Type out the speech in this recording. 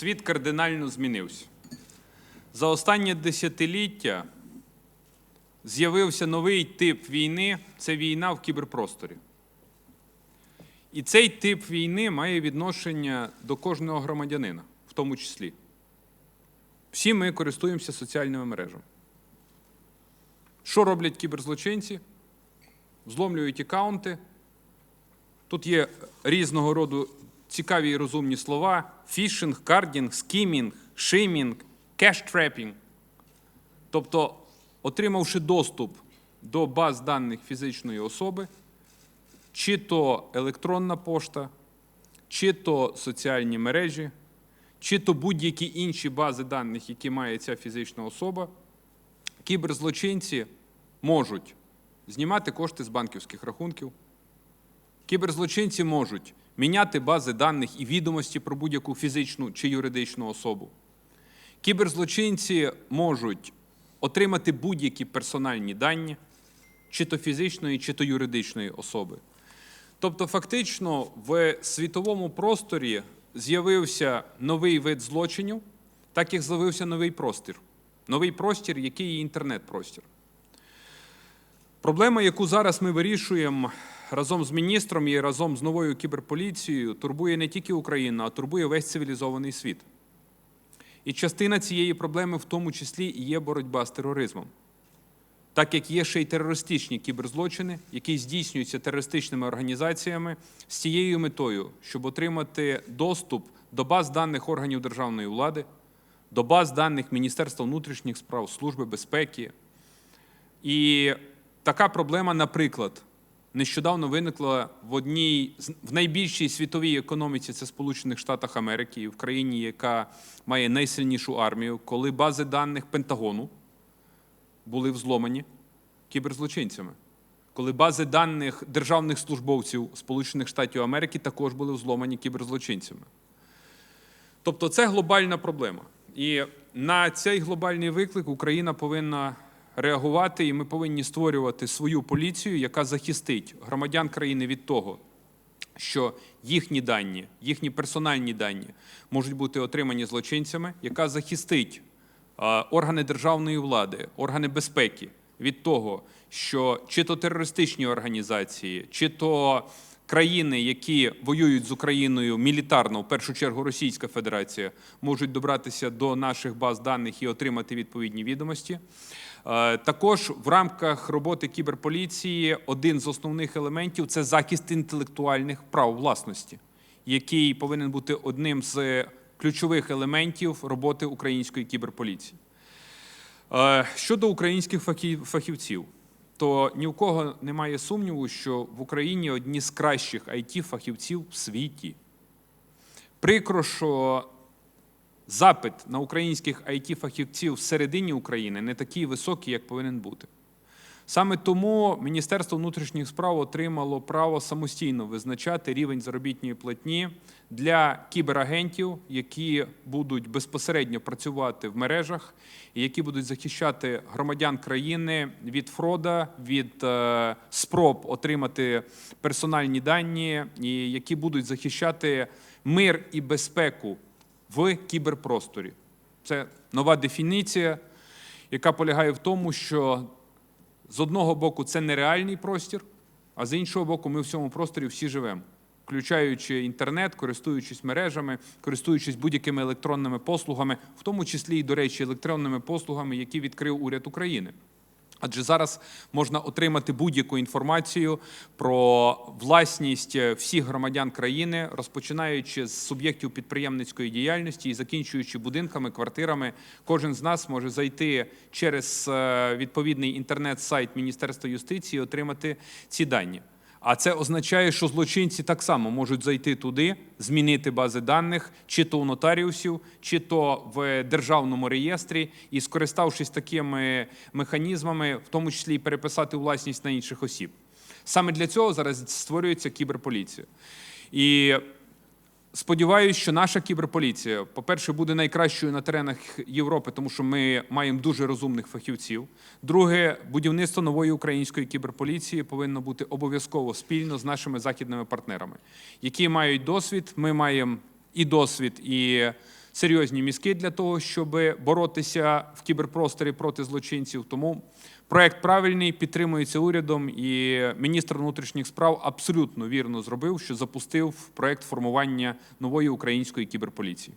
світ кардинально змінився. За останнє десятиліття з'явився новий тип війни це війна в кіберпросторі. І цей тип війни має відношення до кожного громадянина, в тому числі. Всі ми користуємося соціальними мережами. Що роблять кіберзлочинці? Зломлюють аккаунти. Тут є різного роду цікаві і розумні слова: фішинг, кардінг, скімінг, шимінг, кеш-трепінг. Тобто, отримавши доступ до баз даних фізичної особи, чи то електронна пошта, чи то соціальні мережі, чи то будь-які інші бази даних, які має ця фізична особа, кіберзлочинці можуть знімати кошти з банківських рахунків. Кіберзлочинці можуть міняти бази даних і відомості про будь-яку фізичну чи юридичну особу. Кіберзлочинці можуть отримати будь-які персональні дані, чи то фізичної, чи то юридичної особи. Тобто, фактично, в світовому просторі з'явився новий вид злочинів, так як з'явився новий простір. Новий простір, який є інтернет-простір. Проблема, яку зараз ми вирішуємо разом з міністром і разом з новою кіберполіцією, турбує не тільки Україну, а турбує весь цивілізований світ. І частина цієї проблеми в тому числі і є боротьба з тероризмом. Так як є ще й терористичні кіберзлочини, які здійснюються терористичними організаціями з цією метою, щоб отримати доступ до баз даних органів державної влади, до баз даних Міністерства внутрішніх справ, Служби безпеки. І така проблема, наприклад, нещодавно виникла в одній в найбільшій світовій економіці це Сполучених Штатах Америки, і в країні, яка має найсильнішу армію, коли бази даних Пентагону були взломані кіберзлочинцями. Коли бази даних державних службовців Сполучених Штатів Америки також були взломані кіберзлочинцями. Тобто це глобальна проблема. І на цей глобальний виклик Україна повинна реагувати, і ми повинні створювати свою поліцію, яка захистить громадян країни від того, що їхні дані, їхні персональні дані можуть бути отримані злочинцями, яка захистить органи державної влади, органи безпеки від того, що чи то терористичні організації, чи то країни, які воюють з Україною мілітарно, в першу чергу Російська Федерація, можуть добратися до наших баз даних і отримати відповідні відомості. Е, Також в рамках роботи кіберполіції один з основних елементів це захист інтелектуальних прав власності, який повинен бути одним з ключових елементів роботи української кіберполіції. Е, Щодо українських фахівців, то ні у кого немає сумніву, що в Україні одні з кращих it фахівців в світі. Прикро, що запит на українських it фахівців всередині України не такий високий, як повинен бути. Саме тому Міністерство внутрішніх справ отримало право самостійно визначати рівень заробітної платні для кіберагентів, які будуть безпосередньо працювати в мережах і які будуть захищати громадян країни від фрода, від е, спроб отримати персональні дані, і які будуть захищати мир і безпеку в кіберпросторі. Це нова дефініція, яка полягає в тому, що з одного боку, це нереальний простір, а з іншого боку, ми в цьому просторі всі живемо, включаючи інтернет, користуючись мережами, користуючись будь-якими електронними послугами, в тому числі і, до речі, електронними послугами, які відкрив уряд України. Адже зараз можна отримати будь-яку інформацію про власність е, всіх громадян країни, розпочинаючи з суб'єктів підприємницької діяльності і закінчуючи будинками, квартирами. Кожен з нас може зайти через е, відповідний інтернет-сайт Міністерства юстиції і отримати ці дані. А це означає, що злочинці так само можуть зайти туди, змінити бази даних, чи то у нотаріусів, чи то в державному реєстрі, і скориставшись такими механізмами, в тому числі і переписати власність на інших осіб. Саме для цього зараз створюється кіберполіція. І Сподіваюсь, що наша кіберполіція, по-перше, буде найкращою на теренах Європи, тому що ми маємо дуже розумних фахівців. Друге, будівництво нової української кіберполіції повинно бути обов'язково спільно з нашими західними партнерами, які мають досвід. Ми маємо і досвід, і серйозні мізки для того, щоб боротися в кіберпросторі проти злочинців. Тому проект правильний, підтримується урядом, і міністр внутрішніх справ абсолютно вірно зробив, що запустив проект формування нової української кіберполіції.